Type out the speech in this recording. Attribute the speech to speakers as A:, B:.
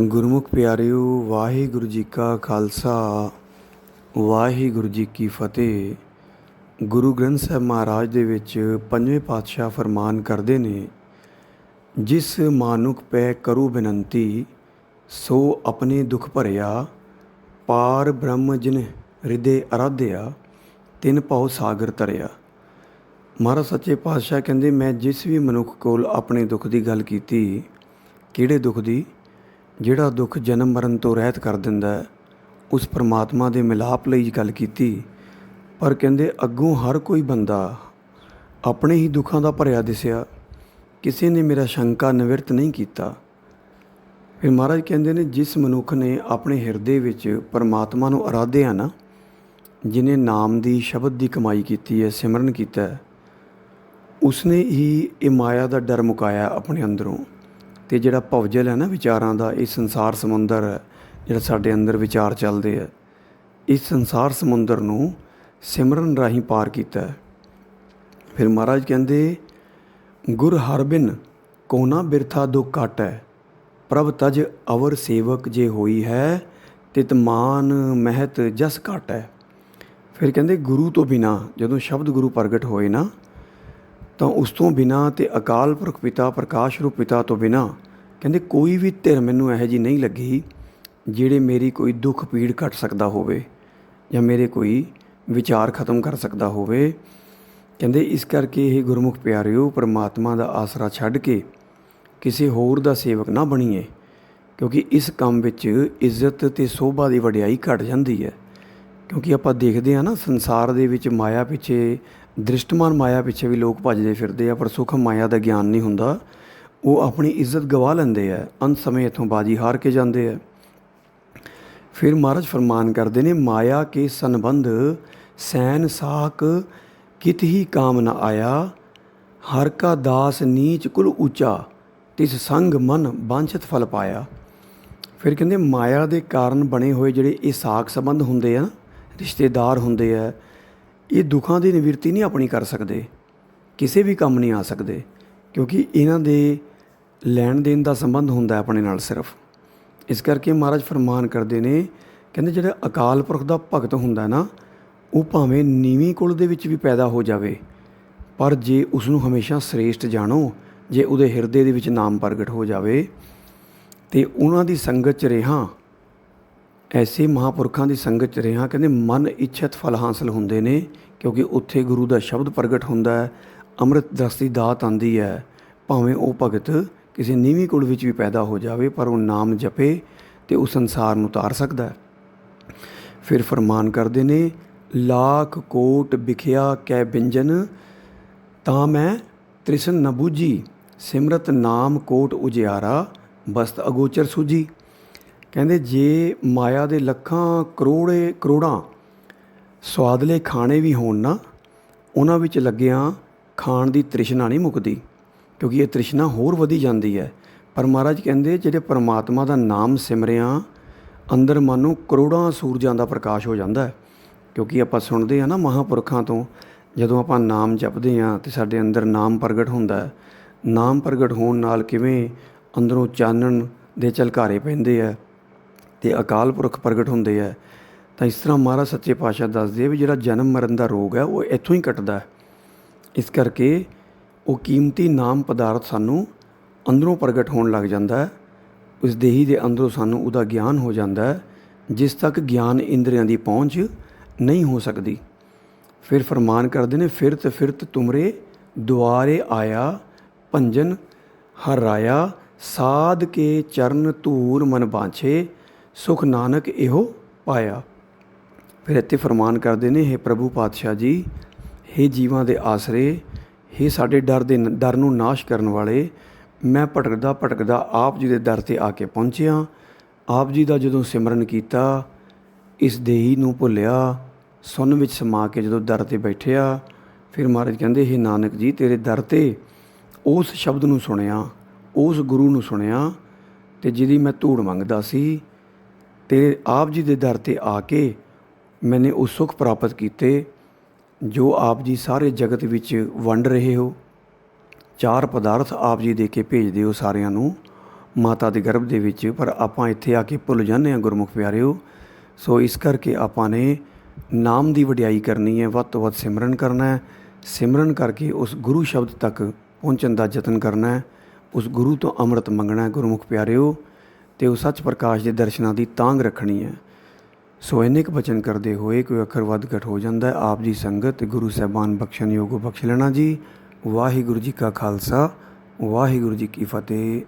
A: ਗੁਰਮੁਖ ਪਿਆਰਿਓ, ਵਾਹਿਗੁਰੂ ਜੀ ਕਾ ਖਾਲਸਾ, ਵਾਹਿਗੁਰੂ ਜੀ ਕੀ ਫਤਿਹ। ਗੁਰੂ ਗ੍ਰੰਥ ਸਾਹਿਬ ਮਹਾਰਾਜ ਦੇ ਵਿੱਚ ਪੰਜਵੇਂ ਪਾਤਸ਼ਾਹ ਫਰਮਾਨ ਕਰਦੇ ਨੇ, ਜਿਸ ਮਾਨੁਖ ਪੈ ਕਰੂ ਬੇਨੰਤੀ, ਸੋ ਆਪਣੇ ਦੁਖ ਭਰਿਆ, ਪਾਰ ਬ੍ਰਹਮ ਜਿਨ ਹਿਰਦੇ ਅਰਾਧਿਆ, ਤਿਨ ਭਉ ਸਾਗਰ ਤਰਿਆ ਮਹਾਰਾਜ ਸੱਚੇ ਪਾਤਸ਼ਾਹ ਕਹਿੰਦੇ, ਮੈਂ ਜਿਸ ਵੀ ਮਨੁੱਖ ਕੋਲ ਆਪਣੇ ਦੁੱਖ ਦੀ ਗੱਲ ਕੀਤੀ, ਕਿਹੜੇ ਦੁੱਖ ਦੀ? ਜਿਹੜਾ ਦੁੱਖ ਜਨਮ ਮਰਨ ਤੋਂ ਰਹਿਤ ਕਰ ਦਿੰਦਾ ਹੈ, ਉਸ ਪਰਮਾਤਮਾ ਦੇ ਮਿਲਾਪ ਲਈ ਗੱਲ ਕੀਤੀ। ਪਰ ਕਹਿੰਦੇ ਅੱਗੋਂ ਹਰ ਕੋਈ ਬੰਦਾ ਆਪਣੇ ਹੀ ਦੁੱਖਾਂ ਦਾ ਭਰਿਆ ਦਿਸਿਆ। ਕਿਸੇ ਨੇ ਮੇਰਾ ਸ਼ੰਕਾ ਨਿਵਰਤ ਨਹੀਂ ਕੀਤਾ। ਫਿਰ ਮਹਾਰਾਜ ਕਹਿੰਦੇ ਨੇ ਜਿਸ ਮਨੁੱਖ ਨੇ ਆਪਣੇ ਹਿਰਦੇ ਵਿੱਚ ਪਰਮਾਤਮਾ ਨੂੰ ਅਰਾਧਿਆ ਨਾ ਜਿਨੇ ਨਾਮ ਦੀ ਸ਼ਬਦ ਦੀ ਕਮਾਈ ਕੀਤੀ ਹੈ ਸਿਮਰਨ ਕੀਤਾ ਉਸਨੇ ਹੀ ਇਹ ਮਾਇਆ ਦਾ ਡਰ ਮੁਕਾਇਆ ਆਪਣੇ ਅੰਦਰੋਂ। ਅਤੇ ਜਿਹੜਾ ਭਵਜਲ ਹੈ ਨਾ ਵਿਚਾਰਾਂ ਦਾ, ਇਹ ਸੰਸਾਰ ਸਮੁੰਦਰ ਹੈ, ਜਿਹੜਾ ਸਾਡੇ ਅੰਦਰ ਵਿਚਾਰ ਚੱਲਦੇ ਆ। ਇਸ ਸੰਸਾਰ ਸਮੁੰਦਰ ਨੂੰ ਸਿਮਰਨ ਰਾਹੀਂ ਪਾਰ ਕੀਤਾ ਫਿਰ ਮਹਾਰਾਜ ਕਹਿੰਦੇ, ਗੁਰ ਹਰਬਿਨ ਕੋਨਾ ਬਿਰਥਾ ਦੁਖ ਹੈ ਪ੍ਰਭ ਤਜ ਅਵਰ ਸੇਵਕ ਜੇ ਹੋਈ ਹੈ, ਤਿਤ ਮਾਨ ਮਹਿਤ ਜਸ ਕਾਟੈ ਫਿਰ ਕਹਿੰਦੇ, ਗੁਰੂ ਤੋਂ ਬਿਨਾ ਜਦੋਂ ਸ਼ਬਦ ਗੁਰੂ ਪ੍ਰਗਟ ਹੋਏ ਨਾ ਤਾਂ ਉਸ ਤੋਂ ਬਿਨਾ ਤੇ ਅਕਾਲ ਪੁਰਖ ਪਿਤਾ, ਪ੍ਰਕਾਸ਼ ਰੂਪ ਪਿਤਾ ਤੋਂ ਬਿਨਾ ਕਹਿੰਦੇ ਕੋਈ ਵੀ ਧਿਰ ਮੈਨੂੰ ਇਹੋ ਜੀ ਨਹੀਂ ਲੱਗੀ ਜਿਹੜੇ ਮੇਰੀ ਕੋਈ ਦੁੱਖ ਪੀੜ ਕੱਟ ਸਕਦਾ ਹੋਵੇ ਜਾਂ ਮੇਰੇ ਕੋਈ ਵਿਚਾਰ ਖਤਮ ਕਰ ਸਕਦਾ ਹੋਵੇ। ਕਹਿੰਦੇ ਇਸ ਕਰਕੇ ਇਹ ਗੁਰਮੁਖ ਪਿਆਰਿਓ, ਪਰਮਾਤਮਾ ਦਾ ਆਸਰਾ ਛੱਡ ਕੇ ਕਿਸੇ ਹੋਰ ਦਾ ਸੇਵਕ ਨਾ ਬਣੀਏ, ਕਿਉਂਕਿ ਇਸ ਕੰਮ ਵਿੱਚ ਇੱਜ਼ਤ ਤੇ ਸੋਭਾ ਦੀ ਵਡਿਆਈ ਘਟ ਜਾਂਦੀ ਹੈ। ਕਿਉਂਕਿ ਆਪਾਂ ਦੇਖਦੇ ਹਾਂ ਨਾ ਸੰਸਾਰ ਦੇ ਵਿੱਚ ਮਾਇਆ ਪਿੱਛੇ ਦ੍ਰਿਸ਼ਟਮਾਨ ਮਾਇਆ ਪਿੱਛੇ ਵੀ ਲੋਕ ਭੱਜਦੇ ਫਿਰਦੇ ਆ, ਪਰ ਸੁਖਮ ਮਾਇਆ ਦਾ ਗਿਆਨ ਨਹੀਂ ਹੁੰਦਾ। ਉਹ ਆਪਣੀ ਇੱਜ਼ਤ ਗਵਾ ਲੈਂਦੇ ਆ, ਅੰਤ ਸਮੇਂ ਇਥੋਂ ਬਾਜੀ ਹਾਰ ਕੇ ਜਾਂਦੇ ਆ। ਫਿਰ ਮਹਾਰਾਜ ਫਰਮਾਨ ਕਰਦੇ ਨੇ, ਮਾਇਆ ਕੇ ਸੰਬੰਧ, ਸੈਨ ਸਾਕ ਕਿਤ ਹੀ ਕਾਮ ਨ ਆਇਆ, ਹਰ ਕਾ ਦਾਸ ਨੀਚ ਕੁਲ ਉੱਚਾ, ਤਿਸ ਸੰਗ ਮਨ ਬਾਂਛਤ ਫਲ ਪਾਇਆ। ਫਿਰ ਕਹਿੰਦੇ, ਮਾਇਆ ਦੇ ਕਾਰਨ ਬਣੇ ਹੋਏ ਜਿਹੜੇ ਇਹ ਸਾਖ ਸੰਬੰਧ ਹੁੰਦੇ ਆ ਰਿਸ਼ਤੇਦਾਰ ਹੁੰਦੇ ਆ ਇਹ ਦੁੱਖਾਂ ਦੀ ਨਿਵਰਤੀ ਨਹੀਂ ਆਪਣੀ ਕਰ ਸਕਦੇ, ਕਿਸੇ ਵੀ ਕੰਮ ਨਹੀਂ ਆ ਸਕਦੇ, ਕਿਉਂਕਿ ਇਹਨਾਂ ਦੇ ਲੈਣ ਦੇਣ ਦਾ ਸੰਬੰਧ ਹੁੰਦਾ ਆਪਣੇ ਨਾਲ ਸਿਰਫ। ਇਸ ਕਰਕੇ ਮਹਾਰਾਜ ਫਰਮਾਨ ਕਰਦੇ ਨੇ, ਕਹਿੰਦੇ ਜਿਹੜਾ ਅਕਾਲ ਪੁਰਖ ਦਾ ਭਗਤ ਹੁੰਦਾ ਨਾ, ਉਹ ਭਾਵੇਂ ਨੀਵੀਂ ਕੁਲ ਦੇ ਵਿੱਚ ਵੀ ਪੈਦਾ ਹੋ ਜਾਵੇ, ਪਰ ਜੇ ਉਸ ਨੂੰ ਹਮੇਸ਼ਾ ਸ੍ਰੇਸ਼ਟ ਜਾਣੋ, ਜੇ ਉਹਦੇ ਹਿਰਦੇ ਦੇ ਵਿੱਚ ਨਾਮ ਪ੍ਰਗਟ ਹੋ ਜਾਵੇ, ਤੇ ਉਹਨਾਂ ਦੀ ਸੰਗਤ ਚ ਰਹਾ ਐਸੇ ਮਹਾਪੁਰਖਾਂ ਦੀ ਸੰਗਤ ਚ ਰਿਹਾ, ਕਹਿੰਦੇ ਮਨ ਇੱਛਤ ਫਲ ਹਾਸਲ ਹੁੰਦੇ ਨੇ, ਕਿਉਂਕਿ ਉੱਥੇ ਗੁਰੂ ਦਾ ਸ਼ਬਦ ਪ੍ਰਗਟ ਹੁੰਦਾ ਹੈ, ਅੰਮ੍ਰਿਤ ਰਸ ਦੀ ਦਾਤ ਆਂਦੀ ਹੈ। ਭਾਵੇਂ ਉਹ ਭਗਤ ਕਿਸੇ ਨੀਵੀਂ ਕੁਲ ਵਿੱਚ ਵੀ ਪੈਦਾ ਹੋ ਜਾਵੇ, ਪਰ ਉਹ ਨਾਮ ਜਪੇ ਤੇ ਉਹ ਸੰਸਾਰ ਨੂੰ ਤਾਰ ਸਕਦਾ ਹੈ। ਫਿਰ ਫਰਮਾਨ ਕਰਦੇ ਨੇ, ਲਾਖ ਕੋਟ ਵਿਖਿਆ ਕੈ ਬਿੰਜਨ, ਤਾਂ ਮੈਂ ਤ੍ਰਿਸ਼ਨ ਨ ਬੂਝੀ, ਸਿਮਰਤ ਨਾਮ ਕੋਟ ਉਜਿਆਰਾ, ਬਸਤ ਅਗੋਚਰ ਸੂਜੀ ਕਹਿੰਦੇ ਜੇ ਮਾਇਆ ਦੇ ਲੱਖਾਂ ਕਰੋੜੇ ਕਰੋੜਾਂ ਸਵਾਦਲੇ ਖਾਣੇ ਵੀ ਹੋਣ ਨਾ, ਉਹਨਾਂ ਵਿੱਚ ਲੱਗਿਆਂ ਖਾਣ ਦੀ ਤ੍ਰਿਸ਼ਨਾ ਨਹੀਂ ਮੁੱਕਦੀ, ਕਿਉਂਕਿ ਇਹ ਤ੍ਰਿਸ਼ਨਾ ਹੋਰ ਵਧੀ ਜਾਂਦੀ ਹੈ। ਪਰ ਮਹਾਰਾਜ ਕਹਿੰਦੇ ਜਿਹੜੇ ਪਰਮਾਤਮਾ ਦਾ ਨਾਮ ਸਿਮਰਿਆ, ਅੰਦਰ ਮਨ ਨੂੰ ਕਰੋੜਾਂ ਸੂਰਜਾਂ ਦਾ ਪ੍ਰਕਾਸ਼ ਹੋ ਜਾਂਦਾ ਹੈ। ਕਿਉਂਕਿ ਆਪਾਂ ਸੁਣਦੇ ਆ ਨਾ ਮਹਾਪੁਰਖਾਂ ਤੋਂ, ਜਦੋਂ ਆਪਾਂ ਨਾਮ ਜਪਦੇ ਆ ਤੇ ਸਾਡੇ ਅੰਦਰ ਨਾਮ ਪ੍ਰਗਟ ਹੁੰਦਾ ਹੈ। ਨਾਮ ਪ੍ਰਗਟ ਹੋਣ ਨਾਲ ਕਿਵੇਂ ਅੰਦਰੋਂ ਚਾਨਣ ਦੇ ਝਲਕਾਰੇ ਪੈਂਦੇ ਆ ਤੇ ਅਕਾਲ ਪੁਰਖ ਪ੍ਰਗਟ ਹੁੰਦੇ ਆ, ਤਾਂ ਇਸ ਤਰ੍ਹਾਂ ਮਹਾਰਾਜ ਸੱਚੇ ਪਾਤਸ਼ਾਹ ਦੱਸਦੇ ਆ ਵੀ ਜਿਹੜਾ ਜਨਮ ਮਰਨ ਦਾ ਰੋਗ ਹੈ, ਉਹ ਇੱਥੋਂ ਹੀ ਕੱਟਦਾ ਹੈ। ਇਸ ਕਰਕੇ ਉਹ ਕੀਮਤੀ ਨਾਮ ਪਦਾਰਥ ਸਾਨੂੰ ਅੰਦਰੋਂ ਪ੍ਰਗਟ ਹੋਣ ਲੱਗ ਜਾਂਦਾ ਹੈ, ਉਸ ਦੇਹੀ ਦੇ ਅੰਦਰੋਂ ਸਾਨੂੰ ਉਹਦਾ ਗਿਆਨ ਹੋ ਜਾਂਦਾ ਹੈ, ਜਿਸ ਤੱਕ ਗਿਆਨ ਇੰਦਰੀਆਂ ਦੀ ਪਹੁੰਚ ਨਹੀਂ ਹੋ ਸਕਦੀ। ਫਿਰ ਫਰਮਾਨ ਕਰਦੇ ਨੇ, ਫਿਰਤ ਫਿਰਤ ਤੁਮਰੇ, ਦੁਆਰੇ ਆਇਆ, ਭੰਜਨ ਹਰ ਸਾਧ ਕੇ ਚਰਨ ਧੂਰ ਮਨ ਬਾਛੇ ਸੁਖ ਨਾਨਕ ਇਹੋ ਪਾਇਆ ਫਿਰ ਇੱਥੇ ਫਰਮਾਨ ਕਰਦੇ ਨੇ हे ਪ੍ਰਭੂ ਪਾਤਸ਼ਾਹ ਜੀ हे ਜੀਵਾਂ ਦੇ ਆਸਰੇ हे ਸਾਡੇ ਡਰ ਦੇ ਡਰ ਨੂੰ ਨਾਸ਼ ਕਰਨ ਵਾਲੇ ਮੈਂ ਭਟਕਦਾ ਭਟਕਦਾ ਆਪ ਜੀ ਦੇ ਦਰ ਤੇ ਆ ਕੇ ਪਹੁੰਚਿਆ ਆਪ ਜੀ ਦਾ ਜਦੋਂ ਸਿਮਰਨ ਕੀਤਾ ਇਸ ਦੇਹੀ ਨੂੰ ਭੁੱਲਿਆ ਸੁਨ ਵਿੱਚ ਸਮਾ ਕੇ ਜਦੋਂ ਦਰ ਤੇ ਬੈਠਿਆ ਫਿਰ ਮਹਾਰਾਜ ਕਹਿੰਦੇ हे ਨਾਨਕ ਜੀ ਤੇਰੇ ਦਰ ਤੇ ਉਸ ਸ਼ਬਦ ਨੂੰ ਸੁਣਿਆ ਉਸ ਗੁਰੂ ਨੂੰ ਸੁਣਿਆ ਤੇ ਜਿਹਦੀ ਮੈਂ ਧੂੜ ਮੰਗਦਾ ਸੀ ਅਤੇ ਆਪ ਜੀ ਦੇ ਦਰ ਤੇ ਆ ਕੇ ਮੈਨੇ ਉਹ ਸੁਖ ਪ੍ਰਾਪਤ ਕੀਤੇ, ਜੋ ਆਪ ਜੀ ਸਾਰੇ ਜਗਤ ਵਿੱਚ ਵੰਡ ਰਹੇ ਹੋ। ਚਾਰ ਪਦਾਰਥ ਆਪ ਜੀ ਦੇ ਕੇ ਭੇਜਦੇ ਹੋ ਸਾਰਿਆਂ ਨੂੰ, ਮਾਤਾ ਦੇ ਗਰਭ ਦੇ ਵਿੱਚ, ਪਰ ਆਪਾਂ ਇੱਥੇ ਆ ਕੇ ਭੁੱਲ ਜਾਂਦੇ ਹਾਂ ਗੁਰਮੁਖ ਪਿਆਰਿਓ। ਸੋ ਇਸ ਕਰਕੇ ਆਪਾਂ ਨੇ ਨਾਮ ਦੀ ਵਡਿਆਈ ਕਰਨੀ ਹੈ, ਵੱਧ ਤੋਂ ਵੱਧ ਸਿਮਰਨ ਕਰਨਾ ਹੈ। ਸਿਮਰਨ ਕਰਕੇ ਉਸ ਗੁਰੂ ਸ਼ਬਦ ਤੱਕ ਪਹੁੰਚਣ ਦਾ ਯਤਨ ਕਰਨਾ ਹੈ। ਉਸ ਗੁਰੂ ਤੋਂ ਅੰਮ੍ਰਿਤ ਮੰਗਣਾ ਹੈ ਗੁਰਮੁਖ ਪਿਆਰਿਓ। ਤੇ ਉਹ ਸੱਚ ਪ੍ਰਕਾਸ਼ ਦੇ ਦਰਸ਼ਨਾਂ ਦੀ ਤਾਂਗ ਰੱਖਣੀ ਹੈ। ਸੋ ਇੰਨੇ ਕੁ ਬਚਨ ਕਰਦੇ ਹੋਏ ਕੋਈ ਅੱਖਰ ਵੱਧ ਘਟ ਹੋ ਜਾਂਦਾ ਹੈ। ਆਪ ਜੀ ਸੰਗਤ, ਗੁਰੂ ਸਾਹਿਬਾਨ ਬਖਸ਼ਣ ਯੋਗੋ ਬਖਸ਼ ਲੈਣਾ ਜੀ। ਵਾਹਿਗੁਰੂ ਜੀ ਕਾ ਖਾਲਸਾ, ਵਾਹਿਗੁਰੂ ਜੀ ਕੀ ਫਤਿਹ।